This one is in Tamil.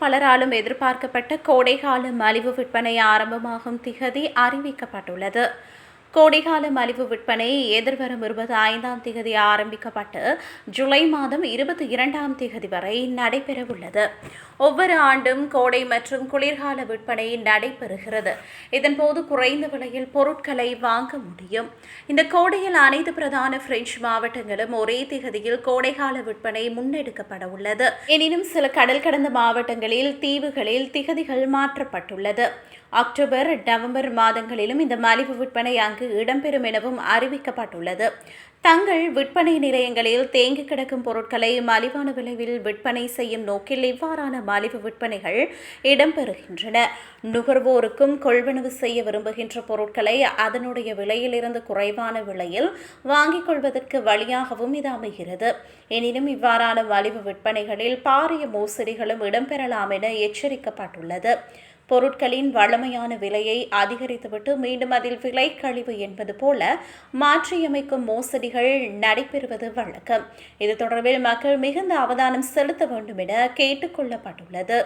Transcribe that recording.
பலராலும் எதிர்பார்க்கப்பட்ட கோடைகால மலிவு விற்பனை ஆரம்பமாகும் திகதி அறிவிக்கப்பட்டுள்ளது. கோடைகால மலிவு விற்பனை எதிர்வரும் இருபத்தி ஐந்தாம் திகதி ஆரம்பிக்கப்பட்டு ஜூலை மாதம் இருபத்தி இரண்டாம் திகதி வரை நடைபெறவுள்ளது. ஒவ்வொரு ஆண்டும் கோடை மற்றும் குளிர்கால விற்பனை நடைபெறுகிறது. இதன்போது குறைந்த விலையில் பொருட்களை வாங்க முடியும். இந்த கோடையில் அனைத்து பிரதான பிரெஞ்சு மாவட்டங்களும் ஒரே திகதியில் கோடைகால விற்பனை முன்னெடுக்கப்பட உள்ளது எனினும் சில கடல் கடந்த மாவட்டங்களில் தீவுகளில் திகதிகள் மாற்றப்பட்டுள்ளது. அக்டோபர் நவம்பர் மாதங்களிலும் இந்த மலிவு விற்பனை அங்கு இடம்பெறும் எனவும் அறிவிக்கப்பட்டுள்ளது. தங்கள் விற்பனை நிலையங்களில் தேங்கி கிடக்கும் பொருட்களை மலிவான விலையில் விற்பனை செய்யும் நோக்கில் இவ்வாறான மலிவு விற்பனைகள் இடம்பெறுகின்றன. நுகர்வோருக்கும் கொள்வனவு செய்ய விரும்புகின்ற பொருட்களை அதனுடைய விலையிலிருந்து குறைவான விலையில் வாங்கிக் கொள்வதற்கு வழியாகவும் இது அமைகிறது. எனினும் இவ்வாறான மலிவு விற்பனைகளில் பாரிய மோசடிகளும் இடம்பெறலாம் என எச்சரிக்கப்பட்டுள்ளது. பொருட்களின் வழமையான விலையை அதிகரித்துவிட்டு மீண்டும் அதில் விலை கழிவு என்பது போல மாற்றியமைக்கும் மோசடிகள் நடைபெறுவது வழக்கம். இது தொடர்பில் மக்கள் மிகுந்த அவதானம் செலுத்த வேண்டும் என கேட்டுக்கொள்ளப்பட்டுள்ளது.